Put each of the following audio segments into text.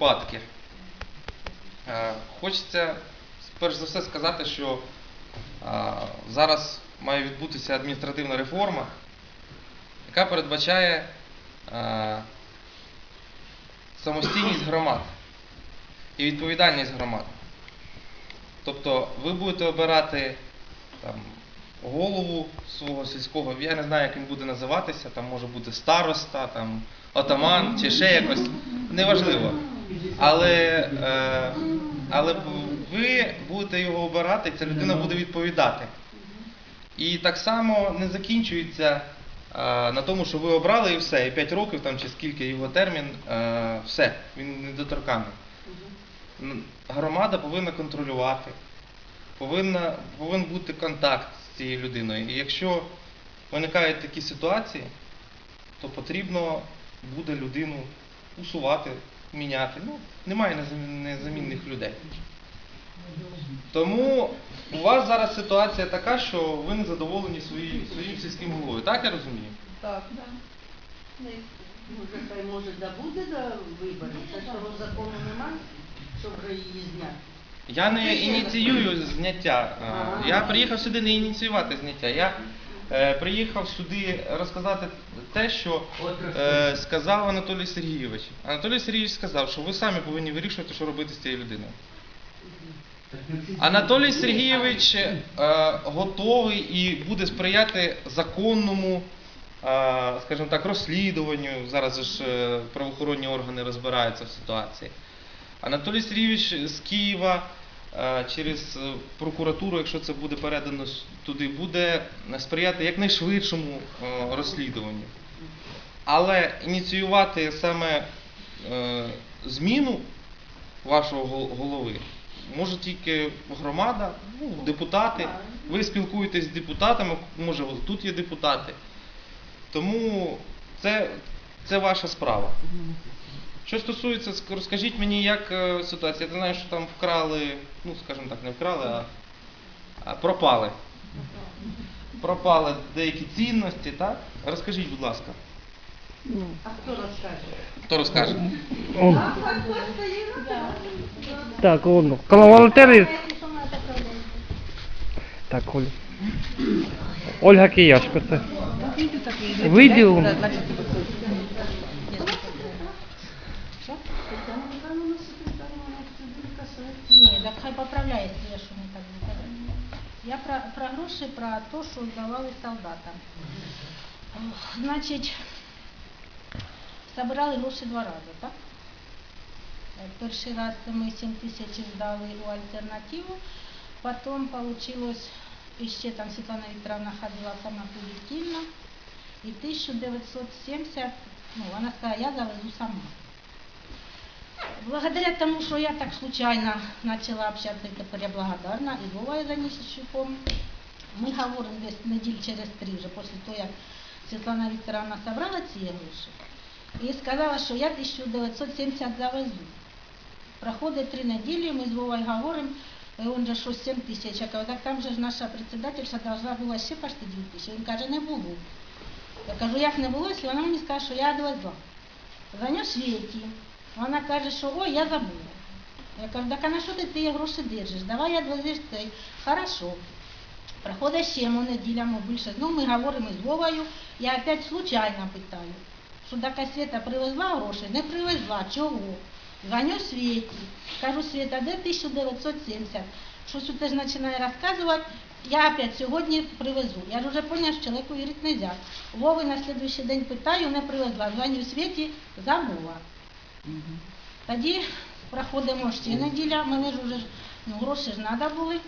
випадки. Е, Хочеться перш за все сказати, що е, зараз має відбутися адміністративна реформа, яка передбачає е, самостійність громад і відповідальність громад. Тобто ви будете обирати там, голову свого сільського, я не знаю, як він буде називатися, там може бути староста, там, отаман чи ще якось, неважливо. Але, е, але ви будете його обирати, ця людина буде відповідати. І так само не закінчується е, на тому, що ви обрали і все, і 5 років там, чи скільки його термін, е, все, він недоторканий. Громада повинна контролювати, повинна, повинен бути контакт з цією людиною. І якщо виникають такі ситуації, то потрібно буде людину усувати, міняти. Ну, немає незамінних людей. Тому у вас зараз ситуація така, що ви не задоволені свої- своїм сільським головою. Так я розумію? Так. Може, хай може да буде до виборів, та того закону немає, щоб її зняти. Я не ініціюю зняття. Е, Я приїхав сюди не ініціювати зняття. Я е, приїхав сюди розказати те, що е, сказав Анатолій Сергійович. Анатолій Сергійович сказав, що ви самі повинні вирішувати, що робити з цією людиною. Анатолій Сергійович е, готовий і буде сприяти законному, е, скажімо так, розслідуванню. Зараз ж е, правоохоронні органи розбираються в ситуації. Анатолій Сергійович з Києва через е, прокуратуру, якщо це буде передано туди, буде сприяти якнайшвидшому е, розслідуванню. Але ініціювати саме е, зміну вашого голови може тільки громада, ну, депутати. Ви спілкуєтесь з депутатами, може тут є депутати. Тому це, це ваша справа. Що стосується, розкажіть мені, як е, ситуація. Я знаю, що там вкрали, ну скажімо так, не вкрали, а, а пропали. Пропали деякі цінності, так? Розкажіть, будь ласка. А хто розкаже? Хто розкаже? Он, стоїть. так, он, коло волонтерів. Так, Оля. Ольга Кияшко, це. Виділ. Ні, так хай поправляє, якщо я що не так не кажу. Я про, про гроші, про те, що здавали солдатам. Ох, Значить, збирали гроші два рази, так? Е, Перший раз ми 7 тисяч здали у альтернативу, потім вийшло, ще там Світлана Вікторовна ходила сама колективно, і 1970, ну, вона сказала, я завезу сама. Благодаря тому, что я так случайно начала общаться, и теперь я благодарна, и Вова Занищенчуком. Мы говорим десь неділь через три, вже після того, як Світлана Вікторовна собрала ці гроші, і сказала, що я 1970 завезу. Проходить три неділі, ми з Вовою говоримо, і він же що 7 тисяч, кажу, так там же ж наша председательша должна була ще почти 2 тисячі. Він каже, не було. Я кажу, як не було, якщо вона мені скаже, що я відвезла. Дзвоню Світі. Вона каже, що ой, я забула. Я кажу, так а на що ти ті гроші держиш? Давай я відвезеш цей. Хорошо. Проходить ще му неділя, ми більше. Ну, ми говоримо з Вовою. Я опять случайно питаю, що така Света привезла гроші? Не привезла. Чого? Дзвоню Світі. Кажу, Света, де 1970? Щось ти ж починає розказувати. Я опять сьогодні привезу. Я ж вже поняла, що чоловіку вірити не можна. Вови на слідуючий день питаю, не привезла. Дзвоню Світі, забула. Тоді проходимо ще неділя, мене ж вже ну, гроші ж треба були.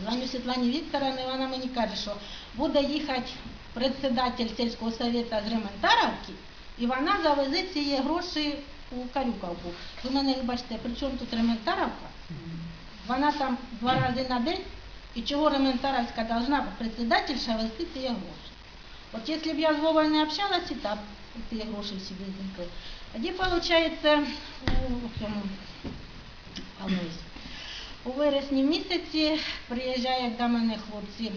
Дзвоню Світлані Вікторовні, вона мені каже, що буде їхати председатель сільського совєту з Ремонтаровки, і вона завезе ці гроші у Карюковку. Ви мене вибачте, при чому тут Ремонтаровка? Вона там два рази на день, і чого Ремонтаровська должна председательша вести ці гроші? От якщо б я з Вовою не общалась, і так ці гроші всі зникли. Тоді, виходить, у вересні місяці приїжджають до мене хлопці,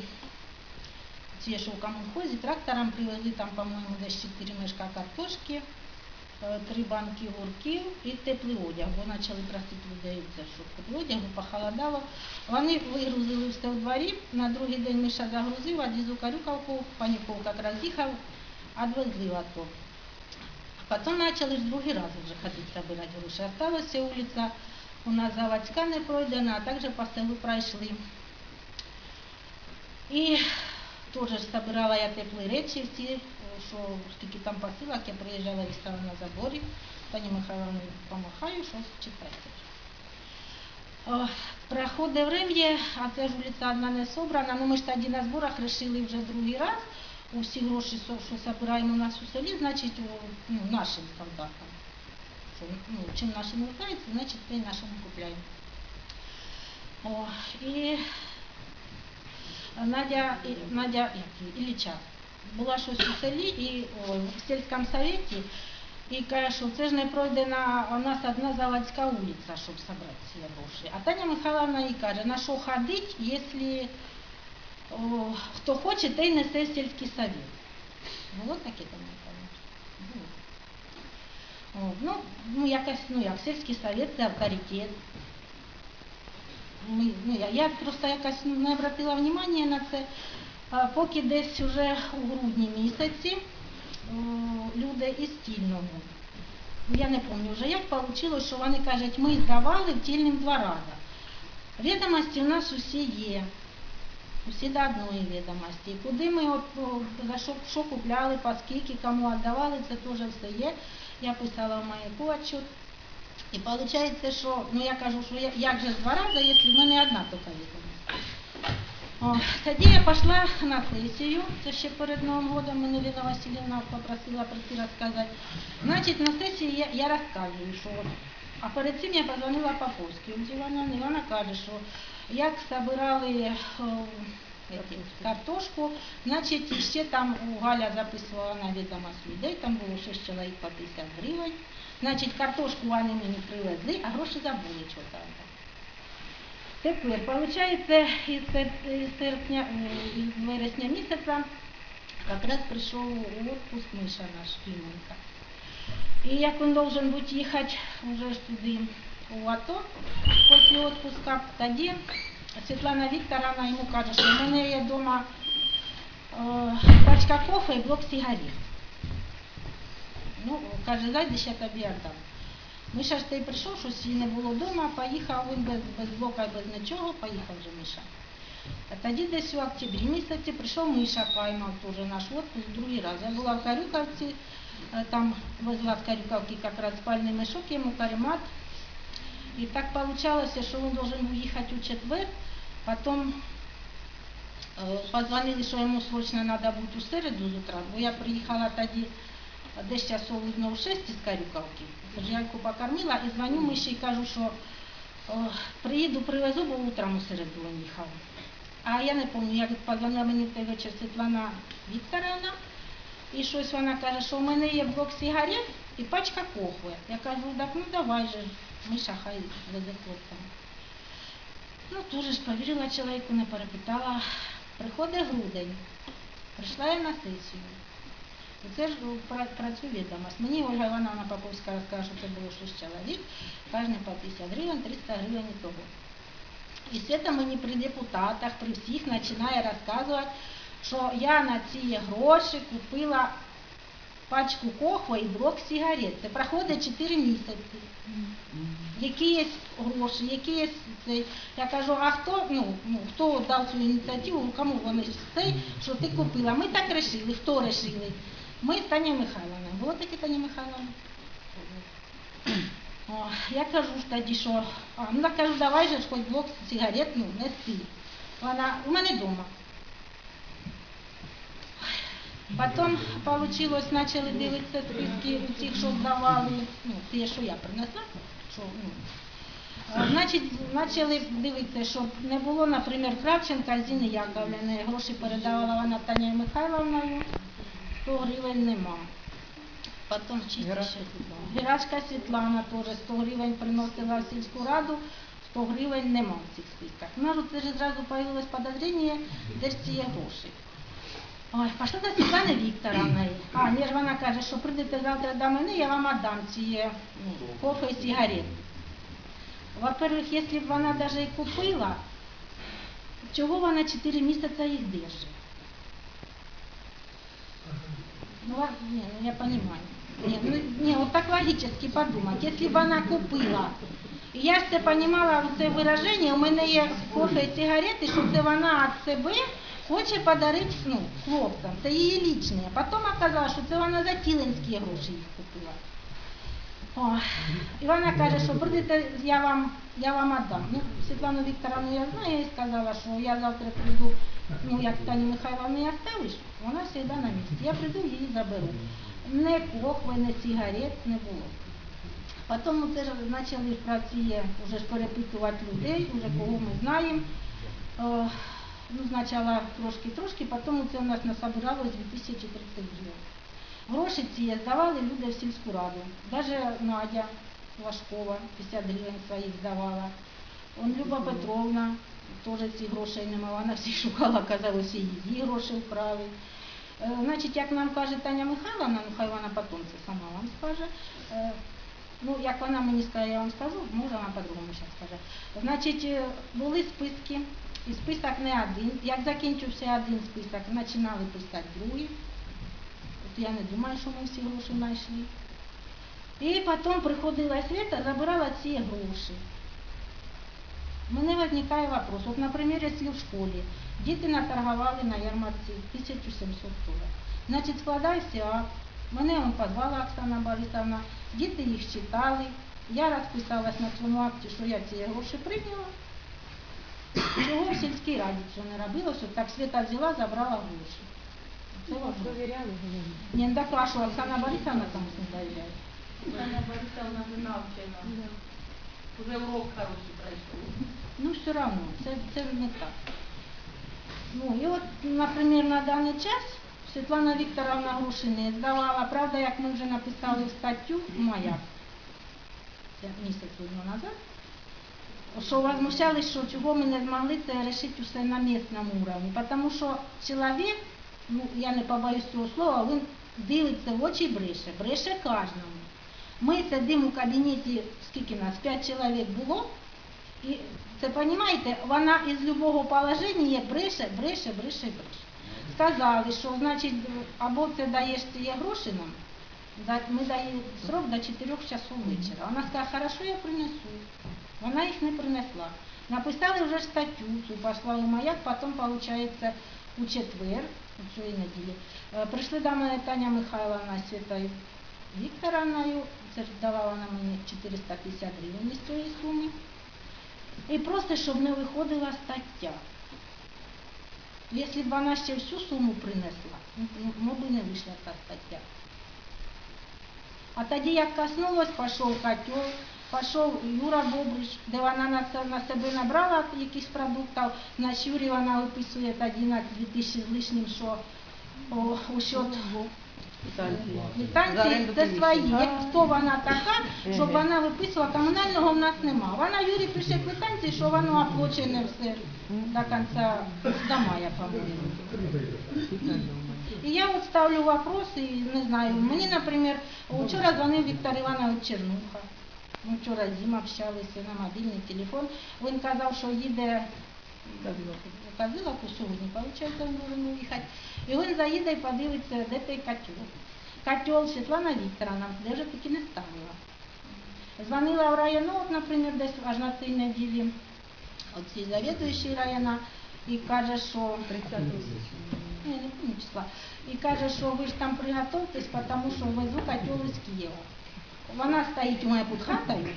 ці, що в комунхозі, трактором привезли там, по-моєму, десь 4 мешка картошки. е, три банки гурків і теплий одяг, бо почали просити людей, щоб теплий одяг, похолодало. Вони вигрузили все в дворі, на другий день Миша загрузив, а дізу Карюкавку, Паніков якраз їхав, відвезли в Потім почали ж другий раз вже ходити збирати гроші. Осталася вулиця у нас заводська не пройдена, а також по селу пройшли. І теж ж збирала я теплі речі всі, е, що скільки там посилок, я приїжджала і стала на заборі. Пані Михайловні помахаю, щось читайте. Проходить врем'я, а це ж вулиця одна не собрана. Ну ми ж тоді на зборах вирішили вже другий раз. Усі гроші, що збираємо у нас у селі, значить ну, нашим стандартам. Що, ну, чим наші не значить й нашим купляємо. О, і Надя, і- Надя як Ілліча, була щось у селі і о, в сільському совєті, і каже, що це ж не пройдена у нас одна заводська вулиця, щоб зібрати ці гроші. А Таня Михайловна їй каже, на що ходити, якщо хто хоче, той несе сільський совет. Було таке там. Ну, ну, якось, ну як, сільський совет це авторитет. Ми, ну, я, я просто якось ну, не обратила внимання на це. А поки десь вже у грудні місяці о, люди із Тільного. Ну, Я не пам'ятаю вже, як вийшло, що вони кажуть, ми здавали в тільним два рази. Відомості у нас усі є. Усі до одної відомості. Куди ми от, за що, що купляли, по скільки, кому віддавали, це теж все є. Я писала в маяку отчет. І виходить, що, ну я кажу, що я, як же два рази, якщо в мене одна тільки відомість. Тоді я пішла на сесію, це ще перед Новим годом мене Ліна Васильівна попросила прийти розказати. Значить, на сесії я, я розказую, що а перед цим я позвонила Івановні, і вона каже, що як збирали эти, картошку, значить, ще там у Галя записувала на відомость людей, там було 6 чоловік по 50 гривень. Значить, картошку вони мені привезли, а гроші забули чого там. Тепер, виходить, із серпня, е, із вересня місяця якраз прийшов у відпуск Миша наш Клименко. І як він должен їхати вже ж туди у АТО після відпуска, тоді Світлана Вікторовна йому каже, що в мене є вдома е, пачка кофе і блок сигарет. Ну, каже, зайди, ще тобі віддам. Миша ж той прийшов, щось її не було вдома, поїхав він без, без блока, без нічого, поїхав вже Миша. А тоді десь у октябрі місяці прийшов Миша, поймав теж наш відпуск другий раз. Я була в Карюківці, е, там везла з Карюківки якраз спальний мішок, йому каремат. І так получалося, що він должен був їхати у четвер, потім е, позвонили, що йому срочно треба бути у середу з утра, бо я приїхала тоді десь часов видно у 6 із Карюківки. Жальку покормила і дзвоню Миші і кажу, що о, приїду, привезу, бо утром у середу він їхав. А я не пам'ятаю, як позвонила мені в той вечір Світлана Вікторовна, і щось вона каже, що в мене є блок сигарет і пачка кохви. Я кажу, так ну давай же, Миша хай везе хлопцям. Ну, дуже ж повірила чоловіку, не перепитала. Приходить грудень, прийшла я на сесію. І це ж працює відомость. Мені Ольга Івановна Поповська розкаже, що це було 6 чоловік, кожен по 50 гривень, 300 гривень і того. І це мені при депутатах, при всіх починає розказувати, що я на ці гроші купила пачку кохва і блок сигарет. Це проходить 4 місяці. Які є гроші, які є цей. Я кажу, а хто, ну, ну, хто дав цю ініціативу, кому вони цей, що ти купила? Ми так рішили, хто рішили? Ми з Таня Михайловна. Було таке Таня Михайловна? О, я кажу ж тоді, що, а, ну кажу, давай же хоч блок сигарет, ну, неси. Вона, у мене вдома. Потім вийшло, почали дивитися списки у цих, що здавали, ну, ті, що я принесла, що, ну, а, Значить, почали дивитися, щоб не було, наприклад, Кравченка Зіни Яковлевни. Гроші передавала вона Таня Михайловною, 100 гривень нема. Потім чисто ще. Герашка Світлана теж 100 гривень приносила в сільську раду, 100 гривень нема в цих списках. У нас це ж зразу появилось подозріння, де ж ці гроші. Ой, пішла до Світлани Вікторовни. А, ні ж вона каже, що прийдете завтра до мене, я вам отдам ці ну, кофе і сигарет. Во-первых, якщо б вона навіть і купила, чого вона 4 місяці їх держить? Ну, не, ну я понимаю. Не, ну, не, вот так логически подумать. Если бы она купила, і я ж це понимала, це вираження, у мене є кофе і сигарети, що це вона від себе хоче подарити ну, хлопцям. Це її лічне. Потім оказалось, що це вона за тілинські гроші їх купила. О, і вона каже, що прийдете, я вам, я вам отдам. Ну, Світлану Вікторовну я знаю, я сказала, що я завтра прийду, ну як Тані Михайловну не оставиш, вона завжди на місці. Я прийду, її заберу. Не кохви, не сигарет не було. Потім ми теж почали про ці, вже ж перепитувати людей, вже кого ми знаємо. Ну, спочатку трошки-трошки, потім це у нас насобиралось 2030 гривень. Гроші ці здавали люди в сільську раду. Навіть Надя Лашкова 50 гривень своїх здавала. Он Люба Петровна теж ці грошей не мала, вона всіх шукала, казалося, її гроші вкрали. Е, Значить, як нам каже Таня Михайловна, ну хай вона потім це сама вам скаже. е, Ну, як вона мені скаже, я вам скажу, може вона по-другому зараз скаже. Значить, е, були списки, і список не один. Як закінчився один список, починали писати другий. От я не думаю, що ми всі гроші знайшли. І потім приходила Света, забирала ці гроші. Мене виникає вопрос. От, наприклад, якщо в школі діти наторгували на ярмарці 1700 доларів. Значить, складався акт. Мене он позвала Оксана Борисовна, діти їх читали. Я розписалась на цьому акті, що я ці гроші прийняла. Чого в сільській раді цього не робилося, так Света взяла, забрала гроші. Це важливо. Не, ну так а що, Оксана Борисовна там не довіряє. Таня Борисовна вже навчена. Уже урок хороший пройшов. Ну, все равно, це, це не так. Ну, і от, наприклад, на даний час Світлана Вікторовна гроші не здавала. Правда, як ми вже написали в статтю в маяк, це місяць тому назад, що возмущались, що чого ми не змогли це рішити усе на місцевому уровні. Тому що чоловік, ну, я не побоюсь цього слова, він дивиться в очі і бреше, бреше кожному. Ми сидимо у кабінеті, скільки нас, п'ять чоловік було, і це розумієте, вона із любого положення є бреше, бреше, бреше, бреше. Сказали, що значить або це даєш ці гроші нам, ми даємо срок до 4 часов вечора. Вона сказала, хорошо, я принесу. Вона їх не принесла. Написали вже ж статтю, цю послали в маяк, потім, виходить, у четвер, у цієї неділі, е, прийшли до мене Таня Михайловна з Святою Вікторовною, це ж давала на мені 450 гривень із цієї суми. І просто, щоб не виходила стаття. Якщо б вона ще всю суму принесла, ну, ну, мабуть, не вийшла та стаття. А тоді, як коснулось, пішов котел, Пішов Юра Бобрич, де вона на, на себе набрала якихось продуктів, на Юрі вона виписує тоді на 2000 з лишнім, що о, у счет Квитанції це свої. Як хто вона така, щоб вона виписувала, комунального в нас нема. Вона Юрій пише квитанції, що воно оплачене все до кінця до мая, по-моєму. І я от ставлю вопрос і не знаю. Мені, наприклад, вчора дзвонив Віктор Іванович Чернуха. Ми вчора з ним общалися на мобільний телефон. Він казав, що їде Казила, сьогодні, виходить, він повинен їхати. І він заїде і подивиться, де той котел. Котел Світлана Вікторовна, де вже таки не ставила. Дзвонила в районок, наприклад, десь аж на цій неділі, оцій завідуючий района, і каже, що 30 ні, не помню числа. І каже, що ви ж там приготуйтесь, тому що везу котел із Києва. Вона стоїть у мене під хатою,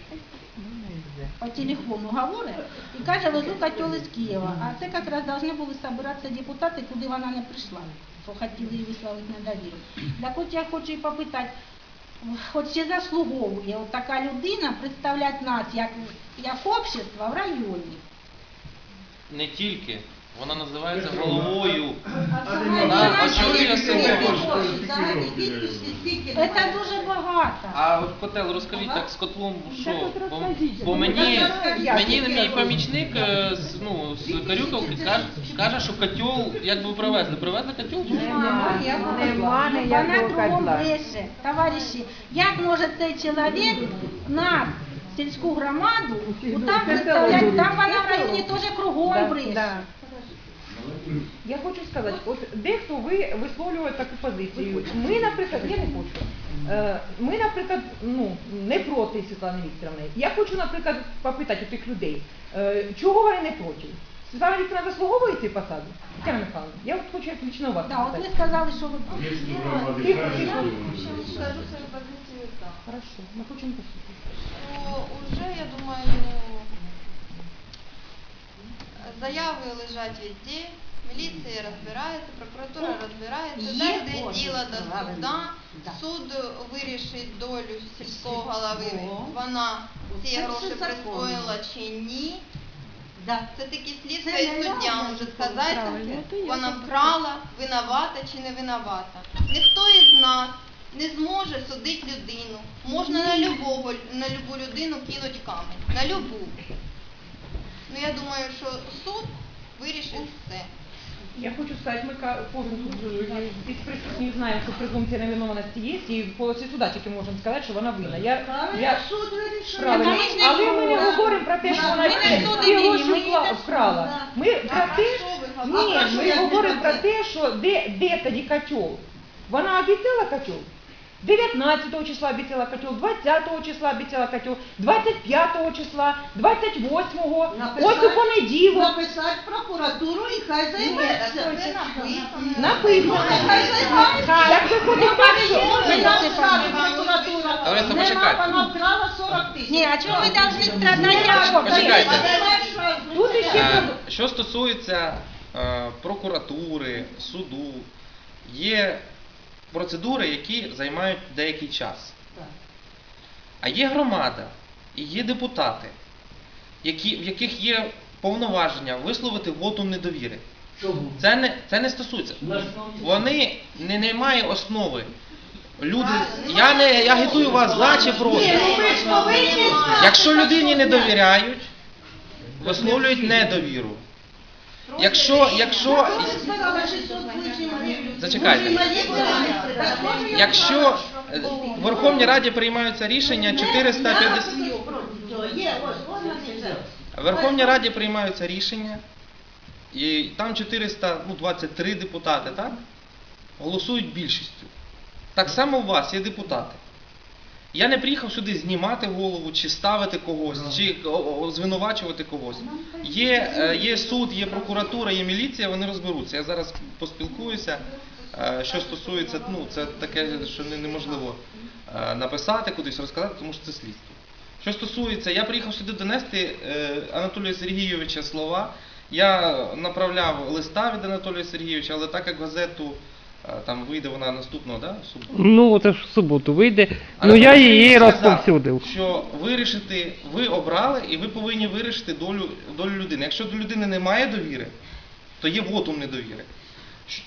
по телефону говорить і каже, везу котел із Києва. А це якраз повинні були збиратися депутати, куди вона не прийшла, що хотіли їй висловити недовіру. Так от я хочу і попитати, хоч чи заслуговує от така людина представляти нас як, як общество в районі? Не тільки Вона називається головою. Вона Вона очолює село. Це дуже багато. А от котел, розкажіть так з котлом, що? Бо, бо мені, мені мій помічник е, з, ну, з Карюковки каже, каже, що котел, як би привезли. Привезли котел? Нема Вона ніякого кругом козла. бреше. Товариші, як може цей чоловік на сільську громаду, там там вона в районі теж кругом бреше. Я хочу сказати, от дехто ви висловлює таку позицію. Ми, наприклад, я не хочу. Е, Ми, наприклад, ну не проти Світлани Вікторовни. Я хочу, наприклад, попитати у тих людей, е, чого вони не проти. Світлана Вікторовна заслуговує цю посаду? Тетяна Михайловна, я от хочу як лично вас Да, от ви сказали, що ви проти. Тихо, тихо. Скажу свою позицію так. Хорошо, ми хочемо послухати. Уже, я думаю, заяви лежать везде, міліція розбирається, прокуратура розбирається, Є дійде орган, діло до правильно. суда, Да. суд вирішить долю сільського голови, О. вона ці гроші все законно. присвоїла чи ні. Да. Це такі слідства Це і суддя може закон, сказати, правильно, це є вона закон. вкрала, винувата чи не винувата. Ніхто із нас не зможе судити людину. Можна на любого, на любу людину кинути камінь. На любу. Ну я думаю, що суд вирішить все. Я хочу сказати, ми ка- кожен е, із присутніх знає, що презумпція невиновності є, і в полосі суда тільки можемо сказати, що вона винна. Я, я, Суд вирішує. Правильно. Ми ж не Але ми не говоримо про те, що вона ці гроші вкла- вкрала. Ми про те, ні, ми говоримо про те, що де, де тоді котел. Вона обіцяла котел. 19 числа обіцяла котел, 20 числа обіцяла котел, 25 числа, 28-го, ось у понеділок. Написати в прокуратуру і хай займеться. Написано. Хай займається. Так виходить так, що Вона скаже прокуратура. Лариса, Нема, почекайте. вона вкрала 40 тисяч. Ні, а чому ви повинні страдати? Почекайте. Тут іще Е, Що стосується е, прокуратури, суду, є процедури, які займають деякий час. А є громада і є депутати, які, в яких є повноваження висловити вотум недовіри. Це не, це не стосується. Вони не, немає основи. Люди, я не я агітую вас за чи проти. Якщо людині не довіряють, висловлюють недовіру. Якщо, якщо, Зачекайте. якщо е, в Верховній Раді приймаються рішення 450... Є, ось, ось написано. В Верховній Раді приймаються рішення, і там 423 депутати, так? Голосують більшістю. Так само у вас є депутати. Я не приїхав сюди знімати голову, чи ставити когось, чи о, о, звинувачувати когось. Є, е, є суд, є прокуратура, є міліція, вони розберуться. Я зараз поспілкуюся. Е, Що стосується, ну це таке, що неможливо е, написати кудись, розказати, тому що це слідство. Що стосується, я приїхав сюди донести Анатолія Сергійовича слова. Я направляв листа від Анатолія Сергійовича, але так як газету там вийде вона наступного, да, в суботу. Ну, це ж в суботу вийде. Ну я її розповсюдив. Що вирішити, ви обрали і ви повинні вирішити долю, долю людини. Якщо до людини немає довіри, то є вотум недовіри.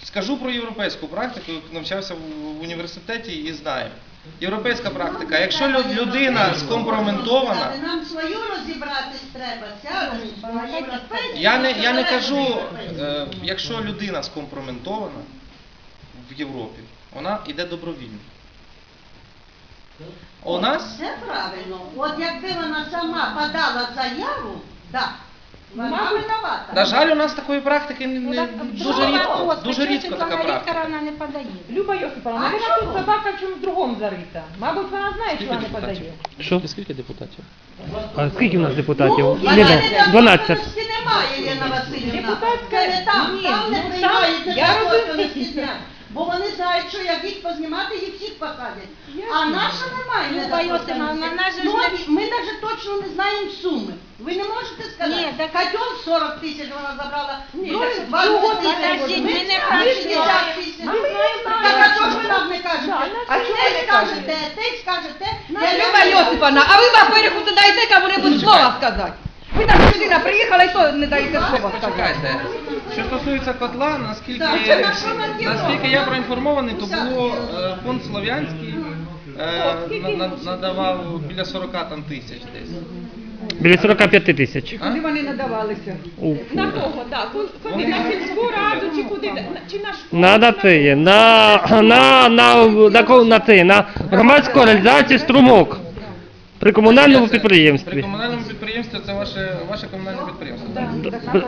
Скажу про європейську практику, навчався в, в університеті і знаю. Європейська практика, якщо лю- людина скомпрометована, Нам свою розібратись треба, я не, я не кажу, е, якщо людина скомпрометована в Європі, вона йде добровільно. У нас Це правильно. От якби вона сама подала заяву, так, вона Мабуть. На жаль, у нас такої практики не, не- дуже рідко, дуже рідко така практика. Вікторовна не подає. Люба Йосиповна, навіть тут собака в чомусь другому зарита. Мабуть, вона знає, що Скільки вона не депутатів? подає. Що? Скільки депутатів? А скільки у нас депутатів? Ну, Ліна, вона 12. недоторканності немає, Єлена Васильівна. Депутатська- Це не там, ні, там не ну, там- я недоторканності розумію. Бо вони знають, що як їх познімати, їх всіх посадять. Я А наша немає недоторканності. Йосипівна, в нас же Ну, ж от ми навіть точно не знаємо суми. Ви не можете сказати? Ні, так- Котел 40 тисяч вона забрала, так 20 тисяч. Подождіть, ми не а про 60 що. тисяч. А ми не знаємо. Так а чого ж ви нам не кажете? А ну, чого ви не скажете? кажете? Ти скажете? Ну, я Люба не- а ви, во-первых, туди дайте кому-небудь слово сказати. Ви наша людина приїхала і то не даєте слова сказати. Що стосується котла, наскільки, Так, це наскільки я проінформований, то було е, фонд Слов'янський е, на- на- надавав біля 40 там тисяч десь. Біля 45 тисяч. І куди вони надавалися? У. На кого, так? Куди на сільську раду чи куди? На- Чи на школу? На, на це на, на, на, на, ко- на це, на громадську організацію струмок. При комунальному При підприємстві. комунальному підприємстві це ваше, ваше комунальне підприємство. так?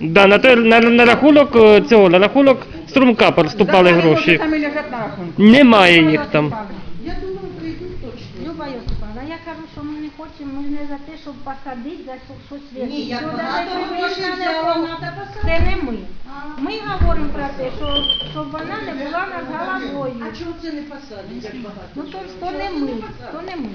Да, на, той, на, на рахунок е, цього, на рахунок струмка поступали гроші. Самі лежать на рахунку. Немає їх там. Я думаю, прийдуть точно. Люба Йосипівна, я кажу, що ми не хочемо, ми не за те, щоб посадити, за що- щось. Ні, я багато грошей взяла, надо посадити. Це не ми. Ми говоримо про те, що щоб вона не була над головою. А чого це не посадять, як багато? Ну то, то не ми, то не ми.